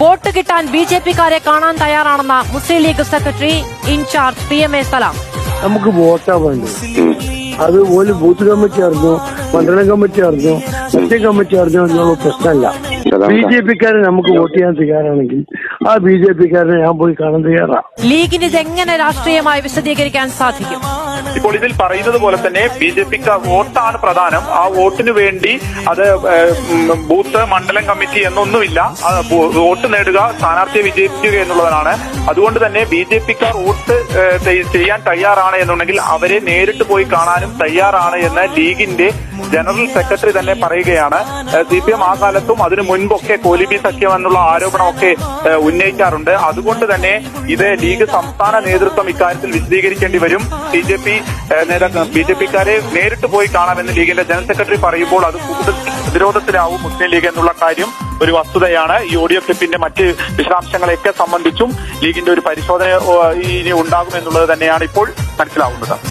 Vote കിട്ടാൻ B J പിക്കാരെ കാണാൻ തയ്യാറാണെന്ന Muslim League secretary in charge P M A Salam. നമുക്ക് അത് ഒരു ബൂത്ത് കമ്മിറ്റി അറിഞ്ഞു മണ്ഡലം കമ്മിറ്റി അറിഞ്ഞു മറ്റേ കമ്മിറ്റി അറിഞ്ഞു എന്നുള്ള പ്രശ്നമല്ല. ബി ജെ പിക്കാരെ നമുക്ക് വോട്ട് ചെയ്യാൻ തയ്യാറാണെങ്കിൽ ആ ബി ജെ പിക്കാരനെ ഞാൻ പോയി കാണാൻ തയ്യാറാണ് ലീഗിന് ഇതെങ്ങനെ രാഷ്ട്രീയമായി വിശദീകരിക്കാൻ സാധിക്കും? ഇപ്പോൾ ഇതിൽ പറയുന്നത് പോലെ തന്നെ ബി ജെ പിക്ക് വോട്ടാണ് പ്രധാനം. ആ വോട്ടിന് വേണ്ടി അത് ബൂത്ത് മണ്ഡലം കമ്മിറ്റി എന്നൊന്നുമില്ല. വോട്ട് നേടുക സ്ഥാനാർത്ഥിയെ വിജയിപ്പിക്കുക എന്നുള്ളതാണ്. അതുകൊണ്ട് തന്നെ ബി ജെ പിക്കാർ വോട്ട് ചെയ്യാൻ തയ്യാറാണ് എന്നുണ്ടെങ്കിൽ അവരെ നേരിട്ട് പോയി കാണാനും തയ്യാറാണ് എന്ന് ലീഗിന്റെ ജനറൽ സെക്രട്ടറി തന്നെ പറയുകയാണ്. സി പി എം ആ കാലത്തും അതിനു മുൻപൊക്കെ കോലിബി സഖ്യം എന്നുള്ള ആരോപണമൊക്കെ ഉന്നയിക്കാറുണ്ട്. അതുകൊണ്ട് തന്നെ ഇത് ലീഗ് സംസ്ഥാന നേതൃത്വം ഇക്കാര്യത്തിൽ വിശദീകരിക്കേണ്ടി വരും. ബി ജെ പി നേതാക്കൾ ബി ജെ പിക്കാരെ നേരിട്ട് പോയി കാണാമെന്ന് ലീഗിന്റെ ജനറൽ സെക്രട്ടറി പറയുമ്പോൾ അത് കൂടുതൽ പ്രതിരോധത്തിലാവും മുസ്ലിം ലീഗ് എന്നുള്ള കാര്യം ഒരു വസ്തുതയാണ്. ഈ ഓഡിയോ ക്ലിപ്പിന്റെ മറ്റ് വിശദാംശങ്ങളെയൊക്കെ സംബന്ധിച്ചും ലീഗിന്റെ ഒരു പരിശോധന ഇനി ഉണ്ടാകുമെന്നുള്ളത് തന്നെയാണ് ഇപ്പോൾ മനസ്സിലാവുന്നത്.